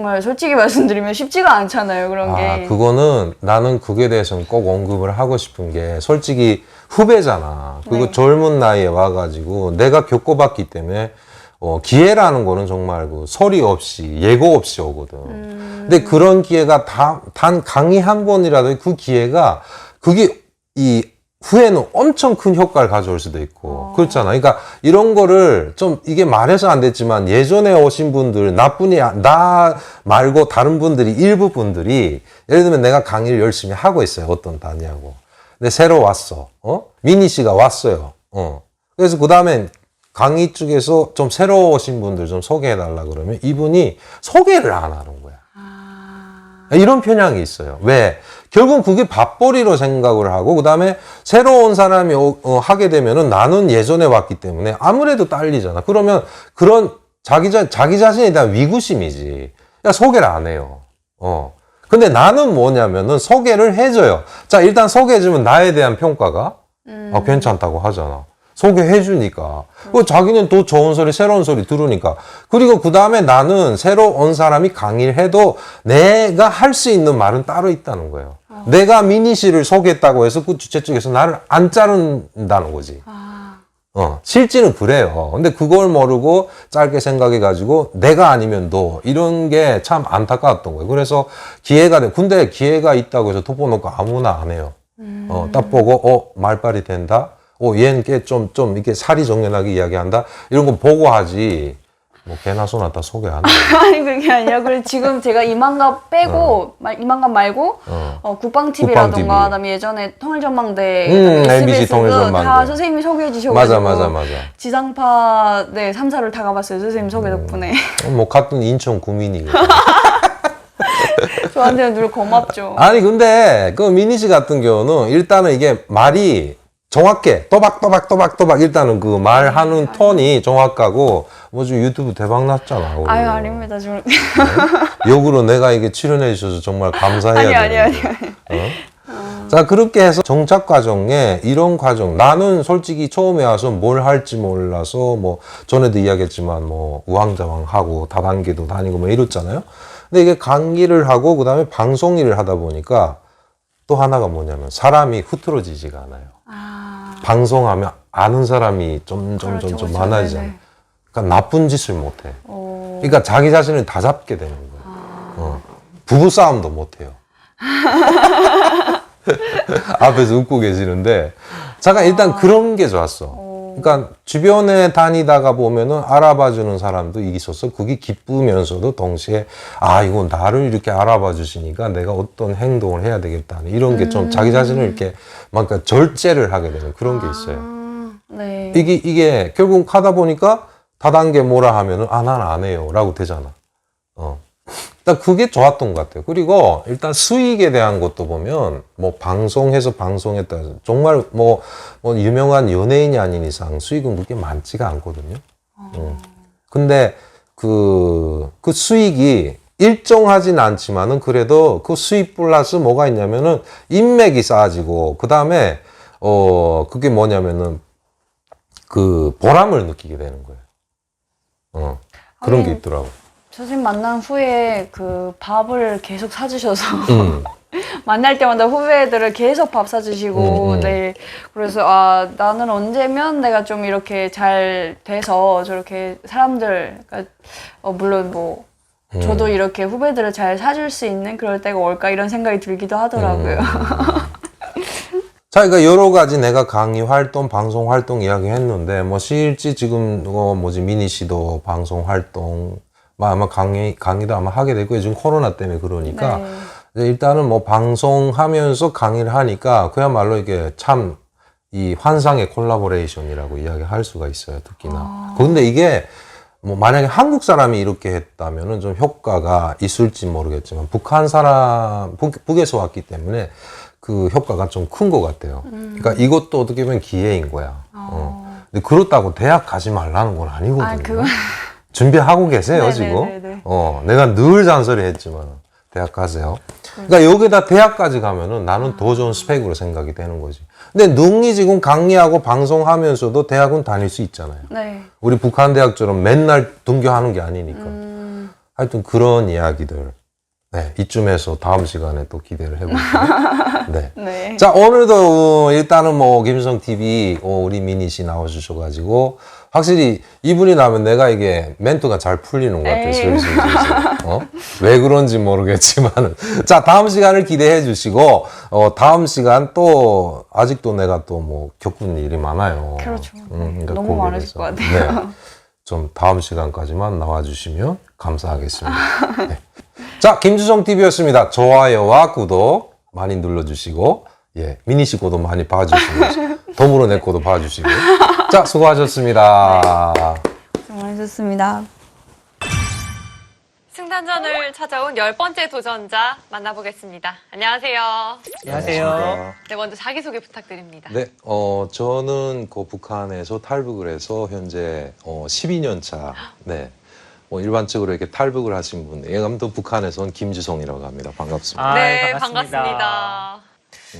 정말 솔직히 말씀드리면 쉽지가 않잖아요 그런 아, 게. 그거는 나는 그게 대해서는 꼭 언급을 하고 싶은 게 솔직히 후배잖아. 그리고 네. 젊은 나이에 와가지고 내가 겪어봤기 때문에 어, 기회라는 거는 정말 그 소리 없이 예고 없이 오거든. 음. 근데 그런 기회가 다, 단 강의 한 번이라도 그 기회가 그게 이 후에는 엄청 큰 효과를 가져올 수도 있고 어. 그렇잖아. 그러니까 이런 거를 좀 이게 말해서 안 됐지만 예전에 오신 분들 나뿐이 아- 나 말고 다른 분들이 일부 분들이 예를 들면 내가 강의를 열심히 하고 있어요. 어떤 단위하고. 근데 새로 왔어. 어? 미니 씨가 왔어요. 어. 그래서 그 다음엔 강의 쪽에서 좀 새로 오신 분들 좀 소개해 달라 그러면 이분이 소개를 안 하는 거야. 아, 이런 편향이 있어요. 왜? 결국 그게 밥벌이로 생각을 하고, 그 다음에 새로운 사람이 어, 어, 하게 되면은 나는 예전에 왔기 때문에 아무래도 딸리잖아. 그러면 그런 자기 자, 자기 자신에 대한 위구심이지. 야, 소개를 안 해요. 어. 근데 나는 뭐냐면은 소개를 해줘요. 자, 일단 소개해주면 나에 대한 평가가 음. 아, 괜찮다고 하잖아. 소개해주니까. 그 자기는 또 좋은 소리, 새로운 소리 들으니까. 그리고 그 다음에 나는 새로 온 사람이 강의를 해도 내가 할 수 있는 말은 따로 있다는 거예요. 내가 미니 씨를 소개했다고 해서 그 주최 측에서 나를 안 자른다는 거지. 아, 어, 실제는 그래요. 근데 그걸 모르고 짧게 생각해가지고 내가 아니면 너 이런 게 참 안타까웠던 거예요. 그래서 기회가 돼. 근데 기회가 있다고 해서 돋보놓고 아무나 안 해요. 어, 딱 보고 어 말빨이 된다. 어 얘는 꽤 좀좀 좀 이렇게 살이 정연하게 이야기한다. 이런 거 보고 하지. 뭐 개나 소나 다 소개 안 해. 아니 그게 아니라 그래 지금 제가 이만감 빼고 말- 이만감 말고 어. 어, 국방 TV라던가 국방 TV. 그다음에 예전에 통일전망대, 음, 그다음에 MBC SBS 도 통일전망대. 다 선생님이 소개해 주셔가지고 맞아 맞아 맞아. 지상파 네 3사를 다 가봤어요 선생님 소개 덕분에 어, 뭐 같은 인천 구민이거든. 저한테는 늘 고맙죠. 아니 근데 그 미니 씨 같은 경우는 일단은 이게 말이 정확해 또박또박 또박또박 일단은 그 말하는 톤이 정확하고 뭐 지금 유튜브 대박 났잖아. 우리. 아유 아닙니다 저 역으로 내가 이게 출연해 주셔서 정말 감사해야 아니 아니 되는데. 아니 어? 자 그렇게 해서 정착 과정에 이런 과정 나는 솔직히 처음에 와서 뭘 할지 몰라서 뭐 전에도 이야기했지만 뭐 우왕좌왕 하고 다단계도 다니고 뭐 이랬잖아요. 근데 이게 강의를 하고 그다음에 방송 일을 하다 보니까 또 하나가 뭐냐면 사람이 흐트러지지가 않아요. 아 방송하면 아는 사람이 점점 그렇죠, 점점 그렇죠. 많아지잖아요. 네네. 그러니까 나쁜 짓을 못 해. 어, 그러니까 자기 자신을 다 잡게 되는 거예요. 아. 어. 부부 싸움도 못 해요. 앞에서 웃고 계시는데 잠깐 일단 그런 게 좋았어. 그러니까 주변에 다니다가 보면은 알아봐 주는 사람도 있었어. 그게 기쁘면서도 동시에 아 이거 나를 이렇게 알아봐 주시니까 내가 어떤 행동을 해야 되겠다. 이런 게좀 자기 자신을 이렇게 막 그러니까 절제를 하게 되는 그런 게 있어요. 아, 네. 이게 이게 결국 하다 보니까 다단계 뭐라 하면은 아 난 안 해요라고 되잖아. 어. 일단 그게 좋았던 것 같아요. 그리고 일단 수익에 대한 것도 보면 뭐 방송해서 방송했다 해서 정말 뭐, 뭐 유명한 연예인이 아닌 이상 수익은 그렇게 많지가 않거든요. 음. 근데 그, 그 수익이 일정하진 않지만은 그래도 그 수익 플러스 뭐가 있냐면은 인맥이 쌓아지고 그 다음에 어 그게 뭐냐면은 그 보람을 느끼게 되는 거예요. 어 그런 게 하긴 있더라고. 선생님 만난 후에 그 밥을 계속 사주셔서 음. 만날 때마다 후배들을 계속 밥 사주시고 음, 음. 네 그래서 아 나는 언제면 내가 좀 이렇게 잘 돼서 저렇게 사람들 그러니까 어, 물론 뭐 음. 저도 이렇게 후배들을 잘 사줄 수 있는 그럴 때가 올까 이런 생각이 들기도 하더라고요. 음. 자, 그러니까 여러 가지 내가 강의 활동, 방송 활동 이야기 했는데, 뭐, 실제 지금, 어, 뭐지, 미니 씨도 방송 활동, 뭐 아마 강의, 강의도 아마 하게 되고, 요즘 코로나 때문에 그러니까, 네. 일단은 뭐, 방송하면서 강의를 하니까, 그야말로 이게 참, 이 환상의 콜라보레이션이라고 이야기할 수가 있어요, 특히나. 근데 이게, 뭐, 만약에 한국 사람이 이렇게 했다면은 좀 효과가 있을지 모르겠지만, 북한 사람, 북, 북에서 왔기 때문에 그 효과가 좀 큰 것 같아요. 그러니까 이것도 어떻게 보면 기회인 거야. 어. 근데 그렇다고 대학 가지 말라는 건 아니거든요. 아 준비하고 계세요, 네네네네. 지금. 어, 내가 늘 잔소리 했지만, 대학 가세요. 그러니까 여기다 대학까지 가면은 나는 더 좋은 스펙으로 생각이 되는 거지. 근데 능이 지금 강의하고 방송하면서도 대학은 다닐 수 있잖아요. 네. 우리 북한 대학처럼 맨날 등교하는 게 아니니까. 음, 하여튼 그런 이야기들 네, 이쯤에서 다음 시간에 또 기대를 해볼게요. 네. 네. 자, 오늘도 일단은 뭐 김성 TV 우리 미니 씨 나와주셔가지고 확실히 이분이 나면 내가 이게 멘트가 잘 풀리는 것 같아요. 에이. 슬슬 슬슬. 어? 왜 그런지 모르겠지만. 자, 다음 시간을 기대해 주시고, 어, 다음 시간 또, 아직도 내가 또 뭐 겪은 일이 많아요. 그렇죠. 음, 그러니까 너무 많으실 것. 같아요. 네. 좀 다음 시간까지만 나와주시면 감사하겠습니다. 네. 자, 김주성 TV였습니다. 좋아요와 구독 많이 눌러주시고, 예, 미니 씨 거도 많이 봐주시고, 덤으로 내 거도 봐주시고. 자, 수고하셨습니다. 수고하셨습니다. 승단전을 찾아온 열 번째 도전자 만나보겠습니다. 안녕하세요. 안녕하세요. 네, 먼저 자기소개 부탁드립니다. 네, 어, 저는 그 북한에서 탈북을 해서 현재 어, 12년 차, 네. 뭐 일반적으로 이렇게 탈북을 하신 분, 예감도 북한에서는 김주성이라고 합니다. 반갑습니다. 아, 네, 반갑습니다. 반갑습니다.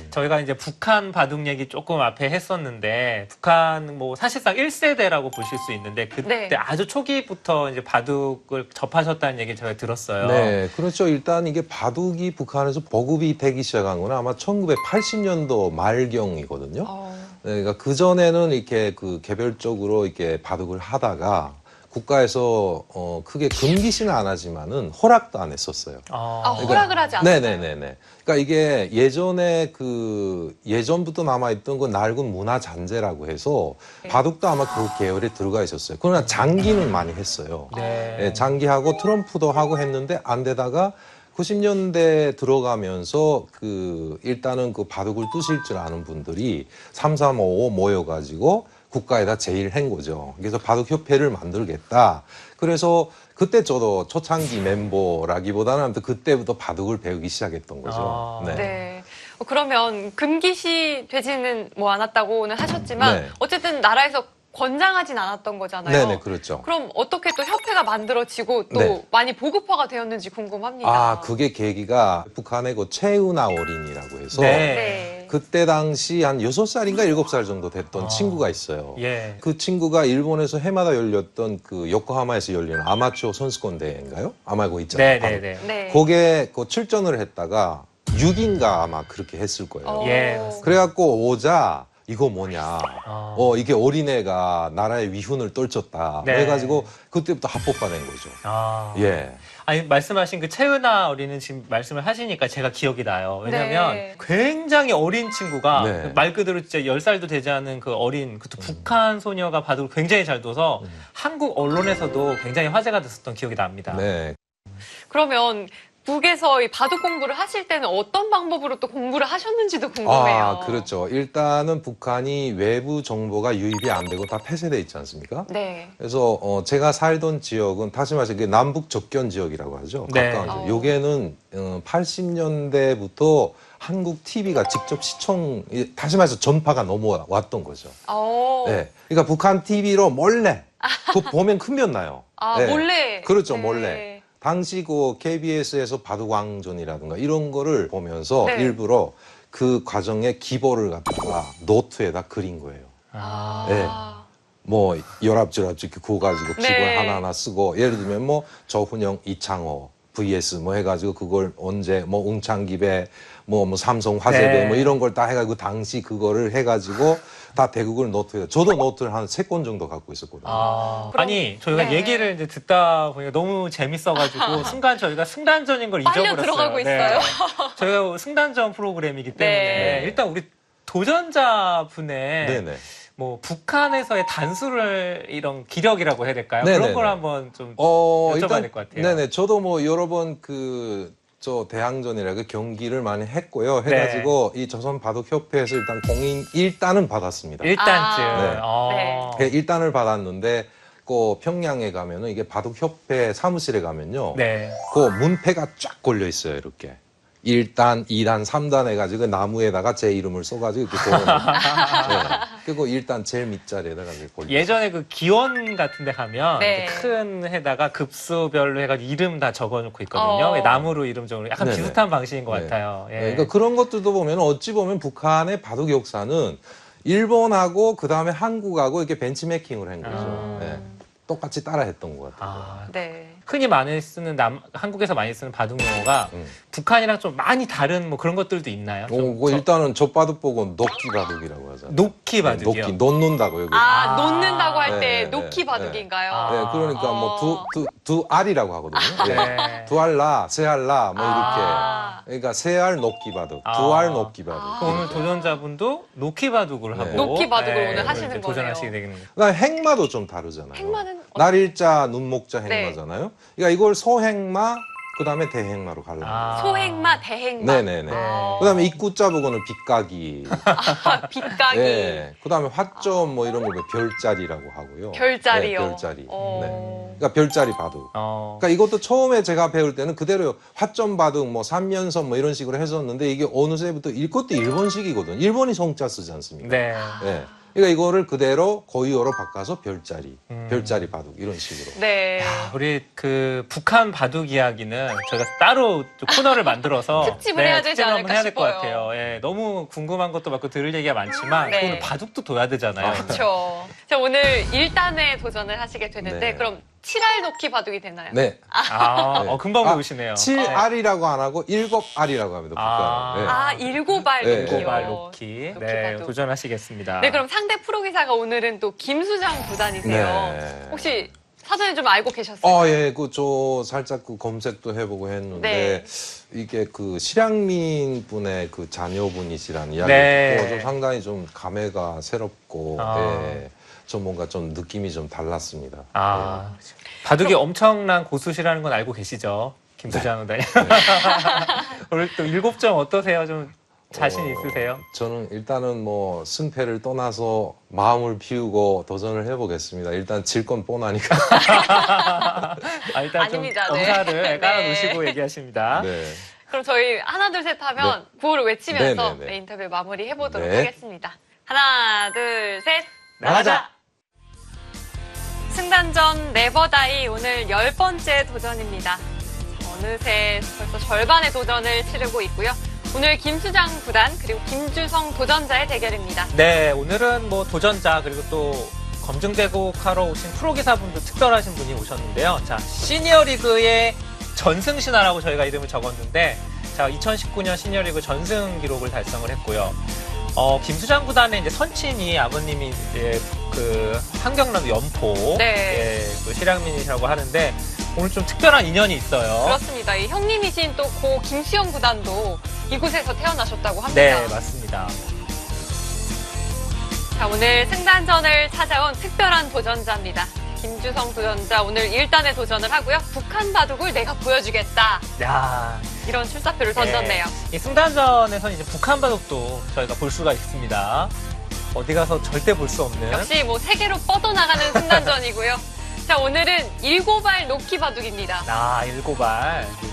저희가 이제 북한 바둑 얘기 조금 앞에 했었는데 북한 뭐 사실상 1세대라고 보실 수 있는데 그때 네. 아주 초기부터 이제 바둑을 접하셨다는 얘기 제가 들었어요. 네, 그렇죠. 일단 이게 바둑이 북한에서 보급이 되기 시작한 건 아마 1980년도 말경이거든요. 어, 네, 그러니까 그 전에는 이렇게 그 개별적으로 이렇게 바둑을 하다가 국가에서 어 크게 금기시는 안 하지만은 허락도 안 했었어요. 어, 아, 허락을 하지 않았어요. 네네네네. 그러니까 이게 예전에 그 예전부터 남아있던 그 낡은 문화 잔재라고 해서 네. 바둑도 아마 그 계열에 들어가 있었어요. 그러나 장기는 많이 했어요. 네. 예, 장기하고 트럼프도 하고 했는데 안 되다가 90년대 들어가면서 그 일단은 그 바둑을 뜨실 줄 아는 분들이 3355 모여가지고 국가에다 제의를 한 거죠. 그래서 바둑협회를 만들겠다. 그래서 그때 저도 초창기 멤버라기보다는 그때부터 바둑을 배우기 시작했던 거죠. 아. 네. 네. 어, 그러면 금기시 되지는 뭐 않았다고는 하셨지만 네. 어쨌든 나라에서 권장하진 않았던 거잖아요. 네네, 그렇죠. 그럼 어떻게 또 협회가 만들어지고 또 네. 많이 보급화가 되었는지 궁금합니다. 아, 그게 계기가 북한의 그 최은아 어린이라고 해서 네. 네. 그때 당시 한 여섯 살인가 일곱 살 정도 됐던 아. 친구가 있어요. 예. 그 친구가 일본에서 해마다 열렸던 그 요코하마에서 열리는 아마추어 선수권 대회인가요? 아마 그거 있잖아요. 네, 네, 네. 네. 거기에 그 출전을 했다가 6인가 아마 그렇게 했을 거예요. 어. 예. 그래갖고 오자 이거 뭐냐. 어. 어 이게 어린애가 나라의 위훈을 떨쳤다. 네. 그래가지고 그때부터 합법화된 거죠. 아. 예. 아니 말씀하신 그 채은아 어린은 지금 말씀을 하시니까 제가 기억이 나요. 왜냐면 네. 굉장히 어린 친구가 네. 그말 그대로 진짜 10살도 되지 않은 그 어린 그 북한 소녀가 바둑을 굉장히 잘 둬서 음. 한국 언론에서도 굉장히 화제가 됐었던 기억이 납니다. 네. 그러면 북에서 이 바둑 공부를 하실 때는 어떤 방법으로 또 공부를 하셨는지도 궁금해요. 아 그렇죠. 일단은 북한이 외부 정보가 유입이 안 되고 다 폐쇄돼 있지 않습니까? 네. 그래서 어, 제가 살던 지역은 다시 말해서 이게 남북 접견 지역이라고 하죠. 네. 가까운 어. 지역. 요게는 어, 80년대부터 한국 TV가 직접 시청 이- 다시 말해서 전파가 넘어왔던 거죠. 어. 네. 그러니까 북한 TV로 몰래 그 보면 큰면 나요. 아, 네. 몰래. 그렇죠, 네. 몰래. 당시 그 KBS에서 바둑왕전이라든가 이런 거를 보면서 네. 일부러 그 과정에 기보를 갖다가 노트에다 그린 거예요. 아. 네. 뭐 열압절압 이렇게 구워 가지고 기본 네. 하나하나 쓰고 예를 들면 뭐 저훈영 이창호 vs 뭐 해가지고 그걸 언제 뭐 웅창기배 뭐, 뭐 삼성 화재배 네. 뭐 이런 걸 다 해가지고 당시 그거를 해가지고 다 대국을 노트에 저도 노트를 한 세 권 정도 갖고 있었거든요. 아, 그럼- 아니 저희가 네. 얘기를 이제 듣다 보니까 너무 재밌어가지고 순간 저희가 승단전인 걸 빨려 잊어버렸어요. 들어가고 네. 있어요. 저희가 승단전 프로그램이기 때문에 네. 일단 우리 도전자 분의 네네. 뭐 북한에서의 단수를 이런 기력이라고 해야 될까요? 네네네. 그런 걸 한번 좀 어, 여쭤봐야 될것 같아요. 네네. 저도 뭐 여러 번 그, 저 대항전이라 그 경기를 많이 했고요. 네. 해가지고 이 조선 바둑협회에서 일단 공인 일단은 받았습니다. 일단쯤 아, 네. 어. 그 일단을 받았는데 그 평양에 가면은 이게 바둑협회 사무실에 가면요. 네. 그 문패가 쫙 걸려 있어요. 이렇게. 1단, 2단, 3단 해가지고 나무에다가 제 이름을 써가지고 이렇게 걸어놓은 네. 그리고 일단 제일 밑자리에다가 이렇게 걸려. 예전에 그 기원 같은 데 가면 네. 큰 해다가 급수별로 해가지고 이름 다 적어놓고 있거든요. 어. 나무로 이름 적어놓고 약간 네네. 비슷한 방식인 것 네. 같아요. 예. 네, 그러니까 그런 것들도 보면 어찌 보면 북한의 바둑 역사는 일본하고 그 다음에 한국하고 이렇게 벤치메이킹을 한 거죠. 아. 네. 똑같이 따라했던 것 같아요. 아, 네. 흔히 많이 쓰는 남, 한국에서 많이 쓰는 바둑 용어가 음. 북한이랑 좀 많이 다른 뭐 그런 것들도 있나요? 좀 어, 뭐 저- 일단은 젖바둑 보고 녹기 바둑이라고 하잖아요. 놓기 네, 바둑이요. 녹기, 놓는다고 여기. 아, 아. 놓는다고 할 때 네, 놓기 네, 바둑인가요? 아. 네, 그러니까 뭐두 어. 두두 알이라고 하거든요. 예. 네. 두 알라, 세 알라 뭐 이렇게. 아. 그러니까 세 알 녹기 바둑, 아. 두 알 녹기 바둑. 아. 그럼 오늘 도전자분도 놓기 바둑을 네. 하고 놓기 바둑을 네, 오늘 하시는 이제 거네요. 도전하시게 되겠네요. 그다음 행마도 좀 다르잖아요. 행마는 어- 날일자 눈목자 네. 행마잖아요. 그러니까 이걸 소행마 그다음에 대행마로 갈라. 아. 소행마, 대행마. 네네네. 아. 그다음에 입구자 부분은 빗가기. 아, 빗가기. 네. 그다음에 화점 뭐 이런 거 별자리라고 하고요. 별자리요. 네, 별자리. 어. 네. 그러니까 별자리 바둑. 어. 그러니까 이것도 처음에 제가 배울 때는 그대로 화점 바둑 뭐 삼면선 뭐 이런 식으로 했었는데 이게 어느새부터 이것도 일본식이거든. 일본이 성자 쓰지 않습니까? 네. 네. 그러니까 이거를 그대로 고유어로 바꿔서 별자리, 음. 별자리 바둑 이런 식으로. 네. 우리 그 북한 바둑 이야기는 저희가 따로 좀 코너를 만들어서 네, 특집을 해야 되지 특집을 한번 않을까 해야 될 것 싶어요. 같아요. 예, 너무 궁금한 것도 많고 들을 얘기가 많지만 네. 오늘 바둑도 둬야 되잖아요. 그렇죠. 자, 오늘 1단에 도전을 하시게 되는데 네. 그럼 7알 놓기 바둑이 되나요? 네. 아, 네. 어, 금방 아, 배우시네요. 칠 네. 알이라고 안 하고 일곱 알이라고 합니다. 아. 네. 아, 일곱알 네. 놓기요. 고발 놓기. 놓기 네, 바둑. 도전하시겠습니다. 네, 그럼 상대 프로기사가 오늘은 또 김수장 구단이세요. 네. 혹시 사전에 좀 알고 계셨어요? 어, 예, 그, 저, 살짝 그 검색도 해보고 했는데, 네. 이게 그, 실향민 분의 그 자녀분이시라는 이야기 네. 듣고, 좀 상당히 좀 감회가 새롭고, 아. 예, 좀 뭔가 좀 느낌이 좀 달랐습니다. 아, 바둑이 엄청난 고수시라는 건 알고 계시죠? 김수장 의원님. 오늘 또 일곱 점 어떠세요? 좀 자신 어, 있으세요? 저는 일단은 뭐, 승패를 떠나서 마음을 비우고 도전을 해보겠습니다. 일단 질 건 뻔하니까. 아, 일단 아닙니다. 좀 네. 엄사를 네. 깔아놓으시고 얘기하십니다. 네. 그럼 저희 하나 둘 셋 하면 구호를 외치면서 네, 네, 네. 네, 인터뷰 마무리 해보도록 네. 하겠습니다. 하나 둘 셋. 나가자! 승단전 네버다이 오늘 열 번째 도전입니다. 어느새 벌써 절반의 도전을 치르고 있고요. 오늘 김수장 구단 그리고 김주성 도전자의 대결입니다. 네, 오늘은 뭐 도전자 그리고 또 검증대국 하러 오신 프로기사분도 특별하신 분이 오셨는데요. 자, 시니어리그의 전승신화라고 저희가 이름을 적었는데, 자, 2019년 시니어리그 전승 기록을 달성을 했고요. 어, 김수장 구단의 이제 선친이 아버님이 이제 그 한경남 연포, 네. 예, 그 실향민이라고 하는데 오늘 좀 특별한 인연이 있어요. 그렇습니다. 이 형님이신 또 고 김수영 구단도 이곳에서 태어나셨다고 합니다. 네, 맞습니다. 자, 오늘 승단전을 찾아온 특별한 도전자입니다. 김주성 도전자 오늘 1단에 도전을 하고요. 북한 바둑을 내가 보여주겠다. 야, 이런 출사표를 던졌네요. 이 승단전에서는 이제 북한 바둑도 저희가 볼 수가 있습니다. 어디 가서 절대 볼 수 없는. 역시 뭐 세계로 뻗어나가는 승단전이고요. 자, 오늘은 일곱알 놓기 바둑입니다. 아, 시작하겠습니다.